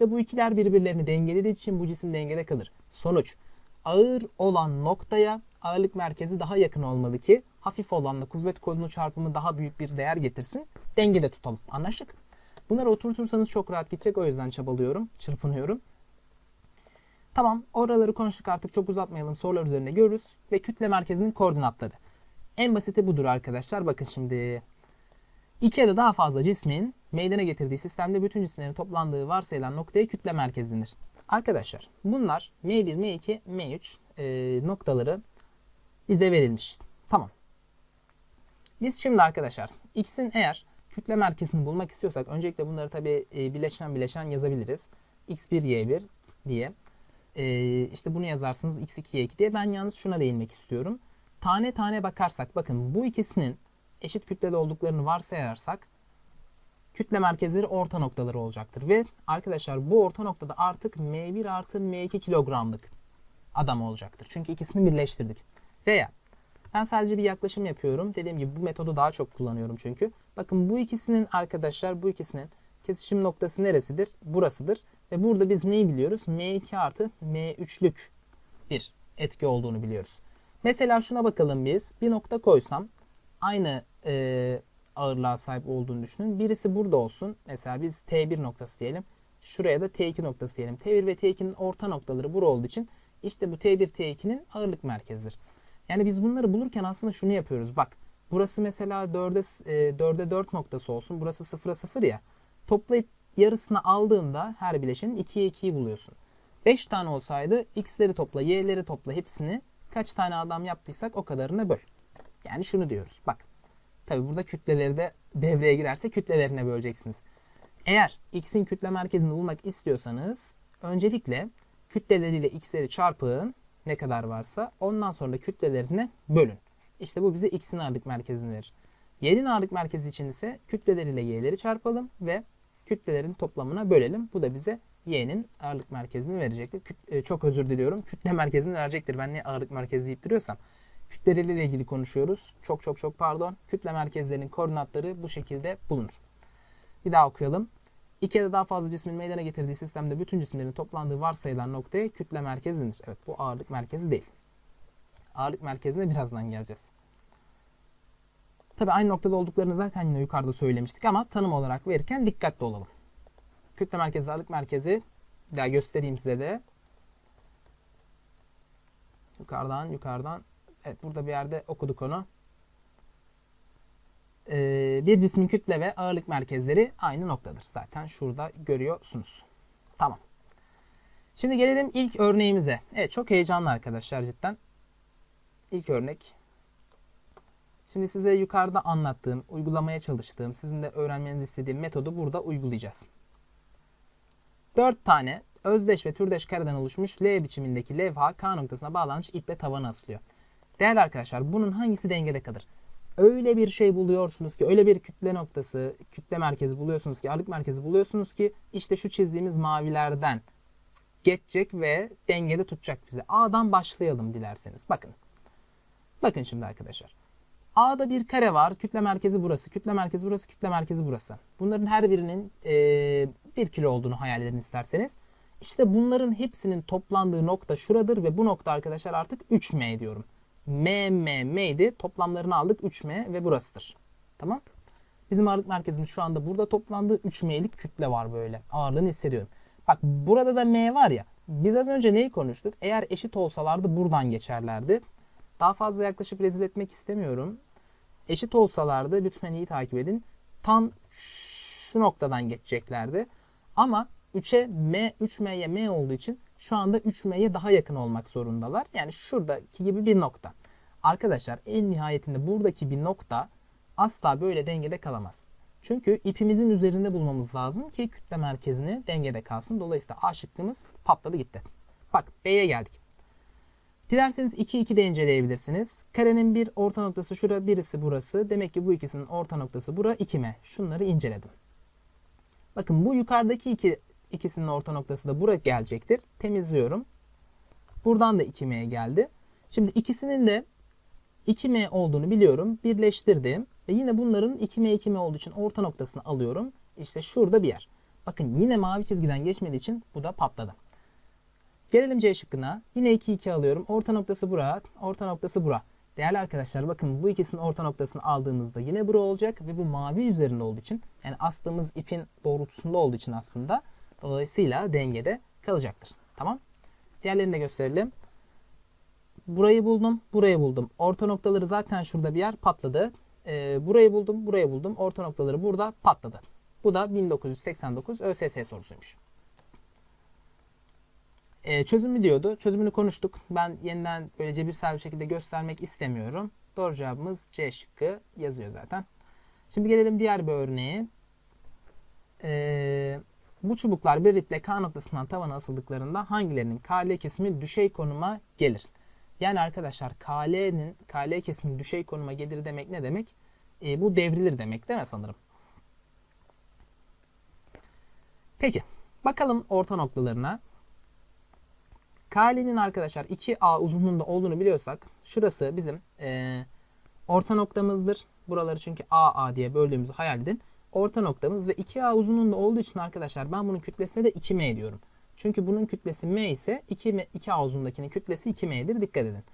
İşte bu ikiler birbirlerini dengelediği için bu cisim dengede kalır. Sonuç ağır olan noktaya ağırlık merkezi daha yakın olmalı ki hafif olanla kuvvet kolunu çarpımı daha büyük bir değer getirsin. Dengede tutalım. Anlaştık? Bunları oturtursanız çok rahat gidecek. O yüzden çabalıyorum, çırpınıyorum. Tamam, oraları konuştuk artık çok uzatmayalım. Sorular üzerine görürüz. Ve kütle merkezinin koordinatları. En basiti budur arkadaşlar. Bakın şimdi. İki ya da daha fazla cismin meydana getirdiği sistemde bütün cisimlerin toplandığı varsayılan noktaya kütle merkezi denir. Arkadaşlar bunlar M1, M2, M3 e, noktaları bize verilmiş. Tamam. Biz şimdi arkadaşlar X'in eğer kütle merkezini bulmak istiyorsak öncelikle bunları tabi e, bileşen bileşen yazabiliriz. X1, Y1 diye. E, işte bunu yazarsınız X2, Y2 diye. Ben yalnız şuna değinmek istiyorum. Tane tane bakarsak bakın bu ikisinin eşit kütlede olduklarını varsayarsak kütle merkezleri orta noktaları olacaktır. Ve arkadaşlar bu orta noktada artık M1 artı M2 kilogramlık adam olacaktır. Çünkü ikisini birleştirdik. Veya ben sadece bir yaklaşım yapıyorum. Dediğim gibi bu metodu daha çok kullanıyorum çünkü. Bakın bu ikisinin arkadaşlar bu ikisinin kesişim noktası neresidir? Burasıdır. Ve burada biz neyi biliyoruz? M2 artı M3'lük bir etki olduğunu biliyoruz. Mesela şuna bakalım biz. Bir nokta koysam aynı e, ağırlığa sahip olduğunu düşünün. Birisi burada olsun. Mesela biz T1 noktası diyelim. Şuraya da T2 noktası diyelim. T1 ve T2'nin orta noktaları bura olduğu için işte bu T1 T2'nin ağırlık merkezidir. Yani biz bunları bulurken aslında şunu yapıyoruz. Bak burası mesela 4'e e, 4'e 4 noktası olsun. Burası 0'a 0 ya. Toplayıp yarısını aldığında her bileşenin 2'ye 2'yi buluyorsun. 5 tane olsaydı x'leri topla, y'leri topla hepsini kaç tane adam yaptıysak o kadarını böl. Yani şunu diyoruz. Bak Tabi burada kütleleri de devreye girerse kütlelerine böleceksiniz. Eğer x'in kütle merkezini bulmak istiyorsanız öncelikle kütleleriyle x'leri çarpın ne kadar varsa ondan sonra kütlelerine bölün. İşte bu bize x'in ağırlık merkezini verir. Y'nin ağırlık merkezi için ise kütleleriyle y'leri çarpalım ve kütlelerin toplamına bölelim. Bu da bize y'nin ağırlık merkezini verecektir. Küt- çok özür diliyorum. Kütle merkezini verecektir. Ben niye ağırlık merkezi deyip duruyorsam kütleleriyle ilgili konuşuyoruz. Çok çok çok pardon. Kütle merkezlerinin koordinatları bu şekilde bulunur. Bir daha okuyalım. İki ya da daha fazla cismin meydana getirdiği sistemde bütün cisimlerin toplandığı varsayılan noktaya kütle merkezi denir. Evet bu ağırlık merkezi değil. Ağırlık merkezine birazdan geleceğiz. Tabi aynı noktada olduklarını zaten yine yukarıda söylemiştik ama tanım olarak verirken dikkatli olalım. Kütle merkezi, ağırlık merkezi daha göstereyim size de. Yukarıdan yukarıdan Evet burada bir yerde okuduk onu. Ee, bir cismin kütle ve ağırlık merkezleri aynı noktadır. Zaten şurada görüyorsunuz. Tamam. Şimdi gelelim ilk örneğimize. Evet çok heyecanlı arkadaşlar cidden. İlk örnek. Şimdi size yukarıda anlattığım, uygulamaya çalıştığım, sizin de öğrenmenizi istediğim metodu burada uygulayacağız. 4 tane özdeş ve türdeş kareden oluşmuş L biçimindeki levha K noktasına bağlanmış iple tavana asılıyor. Değerli arkadaşlar bunun hangisi dengede kalır? Öyle bir şey buluyorsunuz ki öyle bir kütle noktası, kütle merkezi buluyorsunuz ki, ağırlık merkezi buluyorsunuz ki işte şu çizdiğimiz mavilerden geçecek ve dengede tutacak bizi. A'dan başlayalım dilerseniz. Bakın. Bakın şimdi arkadaşlar. A'da bir kare var. Kütle merkezi burası. Kütle merkezi burası. Kütle merkezi burası. Bunların her birinin e, 1 kilo olduğunu hayal edin isterseniz. İşte bunların hepsinin toplandığı nokta şuradır ve bu nokta arkadaşlar artık 3M diyorum. M, M, M'ydi. Toplamlarını aldık 3M ve burasıdır. Tamam. Bizim ağırlık merkezimiz şu anda burada toplandığı 3M'lik kütle var böyle. Ağırlığını hissediyorum. Bak burada da M var ya. Biz az önce neyi konuştuk? Eğer eşit olsalardı buradan geçerlerdi. Daha fazla yaklaşıp rezil etmek istemiyorum. Eşit olsalardı lütfen iyi takip edin. Tam şu noktadan geçeceklerdi. Ama 3'e M, 3M'ye M olduğu için şu anda 3M'ye daha yakın olmak zorundalar. Yani şuradaki gibi bir nokta. Arkadaşlar en nihayetinde buradaki bir nokta asla böyle dengede kalamaz. Çünkü ipimizin üzerinde bulmamız lazım ki kütle merkezini dengede kalsın. Dolayısıyla A şıkkımız patladı gitti. Bak B'ye geldik. Dilerseniz 2 2 de inceleyebilirsiniz. Karenin bir orta noktası şura, birisi burası. Demek ki bu ikisinin orta noktası bura 2M. Şunları inceledim. Bakın bu yukarıdaki iki ikisinin orta noktası da buraya gelecektir. Temizliyorum. Buradan da 2M geldi. Şimdi ikisinin de 2M olduğunu biliyorum. Birleştirdim. Ve yine bunların 2M 2M olduğu için orta noktasını alıyorum. İşte şurada bir yer. Bakın yine mavi çizgiden geçmediği için bu da patladı. Gelelim C şıkkına. Yine 2 2 alıyorum. Orta noktası bura, orta noktası bura. Değerli arkadaşlar bakın bu ikisinin orta noktasını aldığımızda yine bura olacak ve bu mavi üzerinde olduğu için yani astığımız ipin doğrultusunda olduğu için aslında dolayısıyla dengede kalacaktır. Tamam. Diğerlerini de gösterelim. Burayı buldum, burayı buldum. Orta noktaları zaten şurada bir yer patladı. Ee, burayı buldum, burayı buldum. Orta noktaları burada patladı. Bu da 1989 ÖSS sorusuymuş. Ee, çözümü diyordu. Çözümünü konuştuk. Ben yeniden böyle cebirsel bir şekilde göstermek istemiyorum. Doğru cevabımız C şıkkı yazıyor zaten. Şimdi gelelim diğer bir örneğe. Ee, bu çubuklar bir iple K noktasından tavana asıldıklarında hangilerinin KL kesimi düşey konuma gelir? Yani arkadaşlar KL'nin KL kesimi düşey konuma gelir demek ne demek? Ee, bu devrilir demek değil mi sanırım? Peki bakalım orta noktalarına. KL'nin arkadaşlar 2A uzunluğunda olduğunu biliyorsak şurası bizim e, orta noktamızdır. Buraları çünkü AA diye böldüğümüzü hayal edin. Orta noktamız ve 2A uzunluğunda olduğu için arkadaşlar ben bunun kütlesine de 2M diyorum. Çünkü bunun kütlesi M ise 2M, 2A uzunluğundakinin kütlesi 2M'dir. Dikkat edin.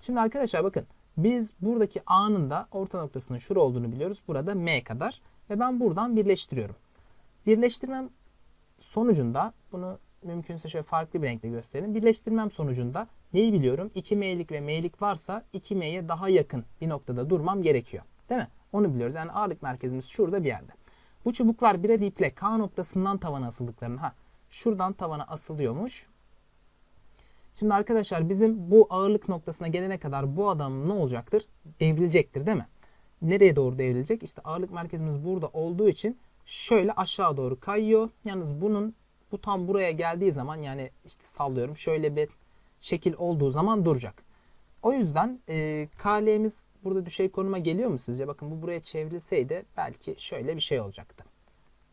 Şimdi arkadaşlar bakın biz buradaki A'nın da orta noktasının şura olduğunu biliyoruz. Burada M kadar ve ben buradan birleştiriyorum. Birleştirmem sonucunda bunu mümkünse şöyle farklı bir renkle gösterelim. Birleştirmem sonucunda neyi biliyorum? 2M'lik ve M'lik varsa 2M'ye daha yakın bir noktada durmam gerekiyor. Değil mi? Onu biliyoruz. Yani ağırlık merkezimiz şurada bir yerde. Bu çubuklar birer iple K noktasından tavana asıldıklarını ha şuradan tavana asılıyormuş. Şimdi arkadaşlar bizim bu ağırlık noktasına gelene kadar bu adam ne olacaktır? Devrilecektir değil mi? Nereye doğru devrilecek? İşte ağırlık merkezimiz burada olduğu için şöyle aşağı doğru kayıyor. Yalnız bunun bu tam buraya geldiği zaman yani işte sallıyorum şöyle bir şekil olduğu zaman duracak. O yüzden e, KL'miz burada düşey konuma geliyor mu sizce? Bakın bu buraya çevrilseydi belki şöyle bir şey olacaktı.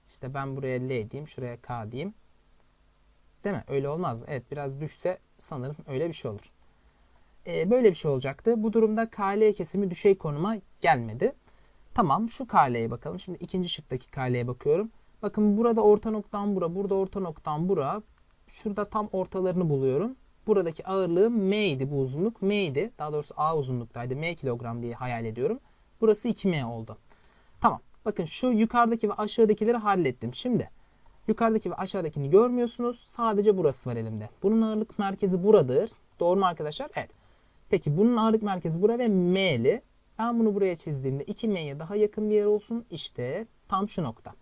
İşte ben buraya L diyeyim, şuraya K diyeyim. Değil mi? Öyle olmaz mı? Evet biraz düşse sanırım öyle bir şey olur. E, böyle bir şey olacaktı. Bu durumda KL kesimi düşey konuma gelmedi. Tamam şu KL'ye bakalım. Şimdi ikinci şıktaki KL'ye bakıyorum. Bakın burada orta noktam bura, burada orta noktam bura. Şurada tam ortalarını buluyorum. Buradaki ağırlığı M idi bu uzunluk. M idi. Daha doğrusu A uzunluktaydı. M kilogram diye hayal ediyorum. Burası 2M oldu. Tamam. Bakın şu yukarıdaki ve aşağıdakileri hallettim. Şimdi yukarıdaki ve aşağıdakini görmüyorsunuz. Sadece burası var elimde. Bunun ağırlık merkezi buradır. Doğru mu arkadaşlar? Evet. Peki bunun ağırlık merkezi bura ve M'li. Ben bunu buraya çizdiğimde 2M'ye daha yakın bir yer olsun. İşte tam şu nokta.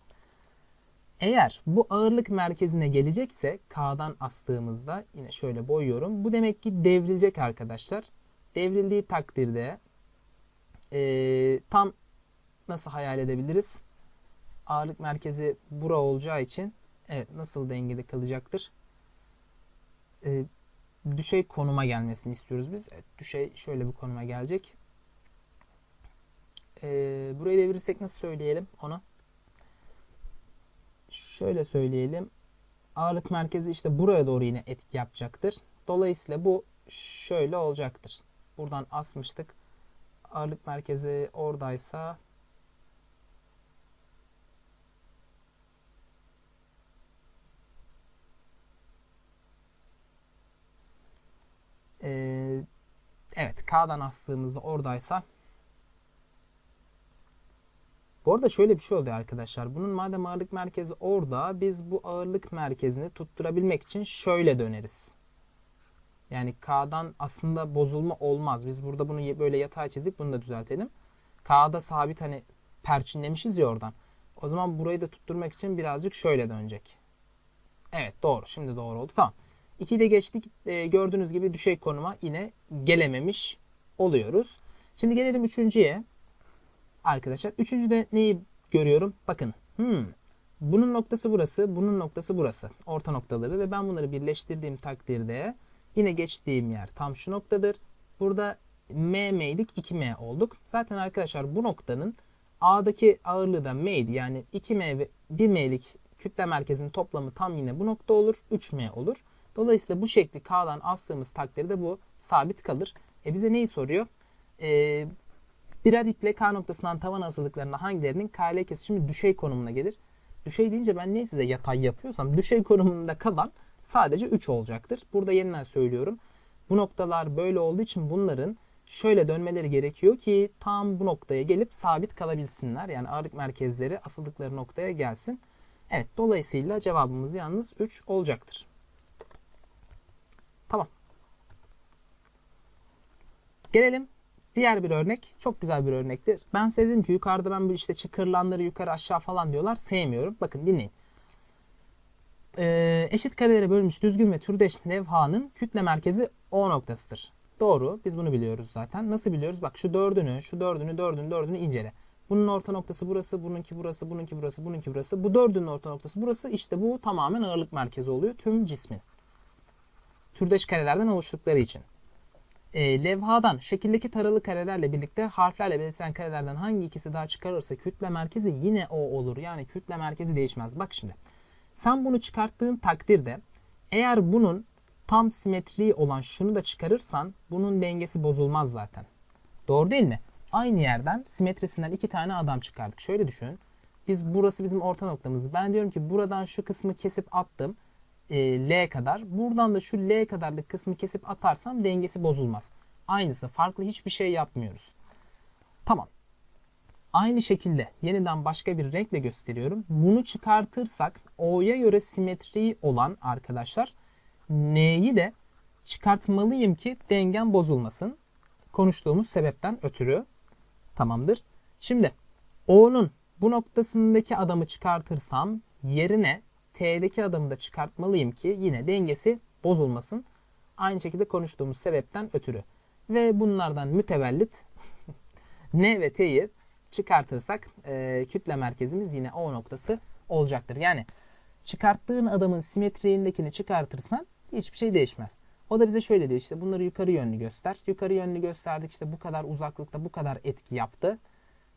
Eğer bu ağırlık merkezine gelecekse K'dan astığımızda yine şöyle boyuyorum. Bu demek ki devrilecek arkadaşlar. Devrildiği takdirde e, tam nasıl hayal edebiliriz? Ağırlık merkezi bura olacağı için evet nasıl dengede kalacaktır? E, düşey konuma gelmesini istiyoruz biz. Evet, düşey şöyle bir konuma gelecek. E, burayı devirirsek nasıl söyleyelim onu? şöyle söyleyelim. Ağırlık merkezi işte buraya doğru yine etki yapacaktır. Dolayısıyla bu şöyle olacaktır. Buradan asmıştık. Ağırlık merkezi oradaysa K'dan astığımızda oradaysa bu arada şöyle bir şey oluyor arkadaşlar. Bunun madem ağırlık merkezi orada biz bu ağırlık merkezini tutturabilmek için şöyle döneriz. Yani K'dan aslında bozulma olmaz. Biz burada bunu böyle yatay çizdik. Bunu da düzeltelim. K'da sabit hani perçinlemişiz ya oradan. O zaman burayı da tutturmak için birazcık şöyle dönecek. Evet doğru. Şimdi doğru oldu. Tamam. 2'yi de geçtik. E, gördüğünüz gibi düşey konuma yine gelememiş oluyoruz. Şimdi gelelim üçüncüye arkadaşlar. Üçüncüde neyi görüyorum? Bakın. Hmm, bunun noktası burası, bunun noktası burası. Orta noktaları ve ben bunları birleştirdiğim takdirde yine geçtiğim yer tam şu noktadır. Burada M M'lik 2M olduk. Zaten arkadaşlar bu noktanın A'daki ağırlığı da M'ydi. Yani 2M ve 1M'lik kütle merkezinin toplamı tam yine bu nokta olur. 3M olur. Dolayısıyla bu şekli K'dan astığımız takdirde bu sabit kalır. E bize neyi soruyor? E, Birer iple K noktasından tavan asıldıklarında hangilerinin KL kesişimi düşey konumuna gelir? Düşey deyince ben niye size yatay yapıyorsam düşey konumunda kalan sadece 3 olacaktır. Burada yeniden söylüyorum. Bu noktalar böyle olduğu için bunların şöyle dönmeleri gerekiyor ki tam bu noktaya gelip sabit kalabilsinler. Yani ağırlık merkezleri asıldıkları noktaya gelsin. Evet dolayısıyla cevabımız yalnız 3 olacaktır. Tamam. Gelelim diğer bir örnek. Çok güzel bir örnektir. Ben size dedim ki yukarıda ben bu işte çıkırılanları yukarı aşağı falan diyorlar. Sevmiyorum. Bakın dinleyin. Ee, eşit karelere bölünmüş düzgün ve türdeş levhanın kütle merkezi O noktasıdır. Doğru. Biz bunu biliyoruz zaten. Nasıl biliyoruz? Bak şu dördünü, şu dördünü, dördünü, dördünü incele. Bunun orta noktası burası, bununki burası, bununki burası, bununki burası. Bu dördünün orta noktası burası. İşte bu tamamen ağırlık merkezi oluyor tüm cismin. Türdeş karelerden oluştukları için. E, levhadan şekildeki taralı karelerle birlikte harflerle belirtilen karelerden hangi ikisi daha çıkarırsa kütle merkezi yine o olur. Yani kütle merkezi değişmez. Bak şimdi. Sen bunu çıkarttığın takdirde eğer bunun tam simetri olan şunu da çıkarırsan bunun dengesi bozulmaz zaten. Doğru değil mi? Aynı yerden simetrisinden iki tane adam çıkardık. Şöyle düşün. Biz burası bizim orta noktamız. Ben diyorum ki buradan şu kısmı kesip attım. E, L kadar. Buradan da şu L kadarlık kısmı kesip atarsam dengesi bozulmaz. Aynısı. Farklı hiçbir şey yapmıyoruz. Tamam. Aynı şekilde yeniden başka bir renkle gösteriyorum. Bunu çıkartırsak O'ya göre simetri olan arkadaşlar N'yi de çıkartmalıyım ki dengem bozulmasın. Konuştuğumuz sebepten ötürü. Tamamdır. Şimdi O'nun bu noktasındaki adamı çıkartırsam yerine T'deki adamı da çıkartmalıyım ki yine dengesi bozulmasın. Aynı şekilde konuştuğumuz sebepten ötürü. Ve bunlardan mütevellit N ve T'yi çıkartırsak e, kütle merkezimiz yine O noktası olacaktır. Yani çıkarttığın adamın simetriğindekini çıkartırsan hiçbir şey değişmez. O da bize şöyle diyor işte bunları yukarı yönlü göster. Yukarı yönlü gösterdik işte bu kadar uzaklıkta bu kadar etki yaptı.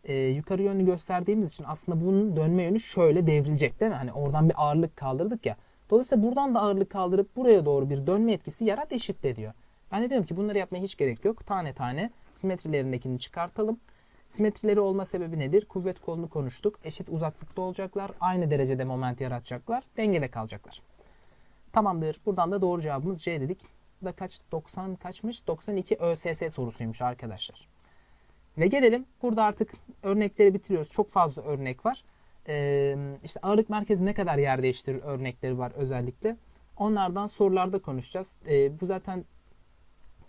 Ee, yukarı yönlü gösterdiğimiz için aslında bunun dönme yönü şöyle devrilecek değil mi? Hani oradan bir ağırlık kaldırdık ya. Dolayısıyla buradan da ağırlık kaldırıp buraya doğru bir dönme etkisi yarat eşitle diyor. Ben de diyorum ki bunları yapmaya hiç gerek yok. Tane tane simetrilerindekini çıkartalım. Simetrileri olma sebebi nedir? Kuvvet kolunu konuştuk. Eşit uzaklıkta olacaklar. Aynı derecede moment yaratacaklar. Dengede kalacaklar. Tamamdır. Buradan da doğru cevabımız C dedik. Bu da kaç? 90 kaçmış? 92 ÖSS sorusuymuş arkadaşlar. Ve gelelim. Burada artık örnekleri bitiriyoruz. Çok fazla örnek var. Ee, işte ağırlık merkezi ne kadar yer değiştirir örnekleri var özellikle. Onlardan sorularda konuşacağız. Ee, bu zaten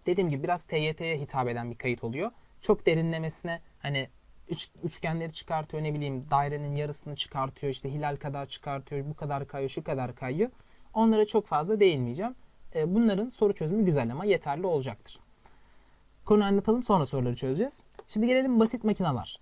dediğim gibi biraz TYT'ye hitap eden bir kayıt oluyor. Çok derinlemesine hani üç, üçgenleri çıkartıyor ne bileyim dairenin yarısını çıkartıyor işte hilal kadar çıkartıyor bu kadar kayıyor şu kadar kayıyor. Onlara çok fazla değinmeyeceğim. E, bunların soru çözümü güzel ama yeterli olacaktır. Konu anlatalım sonra soruları çözeceğiz. Şimdi gelelim basit makineler.